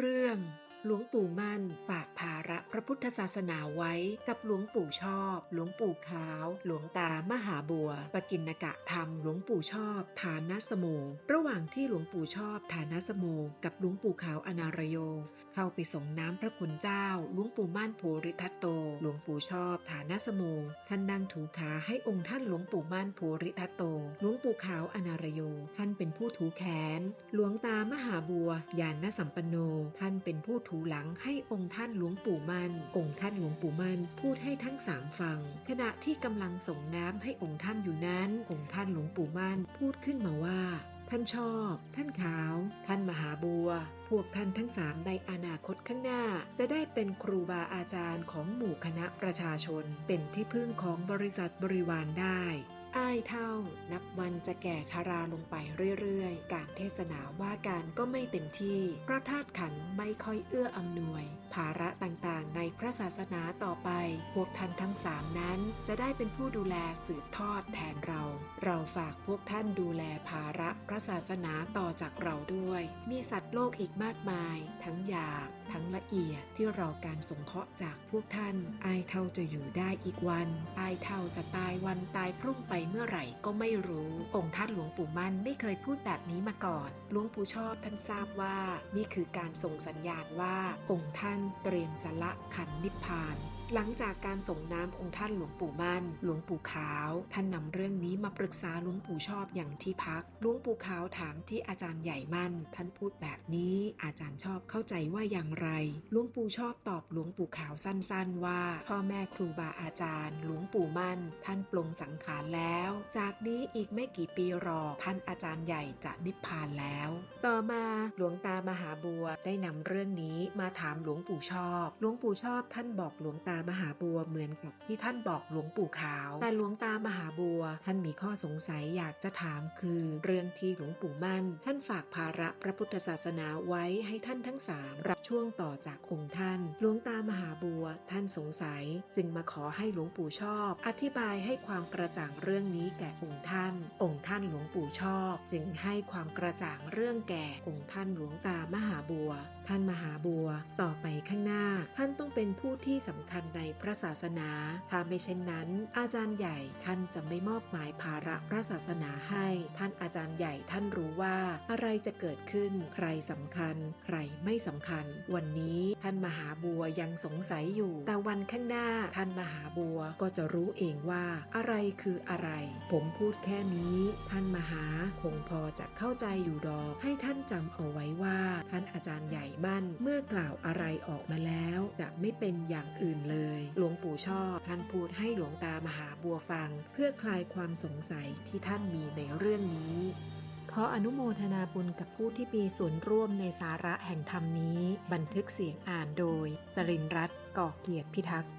เรื่อง หลวงปู่มั่นฝากภาระพระพุทธศาสนาไว้กับหลวงปู่ชอบ หลวงปู่ขาว หลวงตามหาบัว ปกินกะธรรม หลวงปู่ชอบ ฐานะสโม ระหว่างที่หลวงปู่ชอบ ฐานะสโม กับหลวงปู่ขาวอนารโย เข้าไปส่งน้ำพระคุณเจ้า หลวงปู่มั่นโพริทัตโต หลวงปู่ชอบ ฐานะสโม ท่านนั่งถูขาให้องค์ท่านหลวงปู่มั่นโพริทัตโต หลวงปู่ขาวอนารโย ท่านเป็นผู้ถูแขน หลวงตามหาบัวยานสัมปันโน ท่านเป็นผู้ถูหลังให้องค์ท่านหลวงปู่มัน องค์ท่านหลวงปู่มันพูดให้ทั้งสามฟัง ขณะที่กำลังส่งน้ำให้องค์ท่านอยู่นั้น องค์ท่านหลวงปู่มันพูดขึ้นมาว่าท่านชอบ ท่านขาว ท่านมหาบัว พวกท่านทั้งสามในอนาคตข้างหน้า จะได้เป็นครูบาอาจารย์ของหมู่คณะประชาชน เป็นที่พึ่งของบริษัทบริวารได้ อ้ายเท่า นับวันจะแก่ชาราลงไปเรื่อยๆ การเทศนาว่าการก็ไม่เต็มที่ เพราะธาตุขันไม่ค่อยเอื้ออำนวย ภาระต่างๆ ในพระศาสนาต่อไป พวกท่านทั้งสามนั้นจะได้เป็นผู้ดูแลสืบทอดแทนเรา เราฝากพวกท่านดูแลภาระพระศาสนาต่อจากเราด้วย มีสัตว์โลกอีกมากมาย ทั้งหยาบทั้งละเอียดที่รอการสงเคราะห์จากพวกท่าน อายเท่าจะอยู่ได้อีกวัน อายเท่าจะตายวันตายพรุ่งไปเมื่อไหร่ก็ไม่รู้ องค์ท่านหลวงปู่มั่นไม่เคยพูดแบบนี้มาก่อน หลวงปู่ชอบท่านทราบว่า นี่คือการส่งสัญญาณว่า องค์ท่านเตรียมจะละขันนิพพาน หลังจากการส่งน้ำองค์ท่านหลวงปู่มั่น หลวงปู่ขาว ท่านนำเรื่องนี้มาปรึกษาหลวงปู่ชอบอย่างที่พัก หลวงปู่ขาวถามที่อาจารย์ใหญ่มั่น ท่านพูดแบบนี้อาจารย์ชอบเข้าใจว่าอย่างไร หลวงปู่ชอบตอบหลวงปู่ขาวสั้นๆ ว่า พ่อแม่ครูบาอาจารย์ หลวงปู่มั่น ท่านปลงสังขารแล้ว จากนี้อีกไม่กี่ปีรอท่านอาจารย์ใหญ่จะนิพพานแล้ว ต่อมาหลวงตามหาบัวได้นำเรื่องนี้มาถามหลวงปู่ชอบ หลวงปู่ชอบท่านบอกหลวงตามหาบัวเหมือนกับที่ท่านบอกหลวงปู่ขาว แต่หลวงตามหาบัว ท่านมีข้อสงสัยอยากจะถามคือ เรื่องที่หลวงปู่มั่น ท่านฝากภาระพระพุทธศาสนาไว้ให้ท่านทั้งสามรับช่วงต่อจากองค์ท่าน หลวงตามหาบัว ท่านสงสัย จึงมาขอให้หลวงปู่ชอบ อธิบายให้ความกระจ่างเรื่องนี้แก่องค์ท่าน องค์ท่านหลวงลวงปู่ชอบ จึงให้ความกระจ่างเรื่องแก่องค์ท่านหลวงตามหาบัว ท่านมหาบัว ต่อไปข้างหน้า ท่านต้องเป็นผู้ที่สำคัญในพระศาสนา ถ้าไม่เช่นนั้น อาจารย์ใหญ่ท่านจะไม่มอบหมายภาระพระศาสนาให้ ท่านอาจารย์ใหญ่ท่านรู้ว่าอะไรจะเกิดขึ้น ใครสำคัญ ใครไม่สำคัญ วันนี้ท่านมหาบัวยังสงสัยอยู่ แต่วันข้างหน้าท่านมหาบัวก็จะรู้เองว่าอะไรคืออะไร ผมพูดแค่นี้ท่านมหา คงพอจะเข้าใจอยู่ดอกให้ท่านจำเอาไว้ว่า ท่านอาจารย์ใหญ่มั่นเมื่อกล่าวอะไรออกมาแล้ว จะไม่เป็นอย่างอื่นเลย หลวงปู่ชอบท่านพูดให้หลวงตามหาบัวฟัง เพื่อคลายความสงสัยที่ท่านมีในเรื่องนี้ขออนุโมทนาบุญกับผู้ที่มีส่วนร่วมในสาระแห่งธรรมนี้ บันทึกเสียงอ่านโดย สรินรัตน์ก่อเกียรติพิทักษ์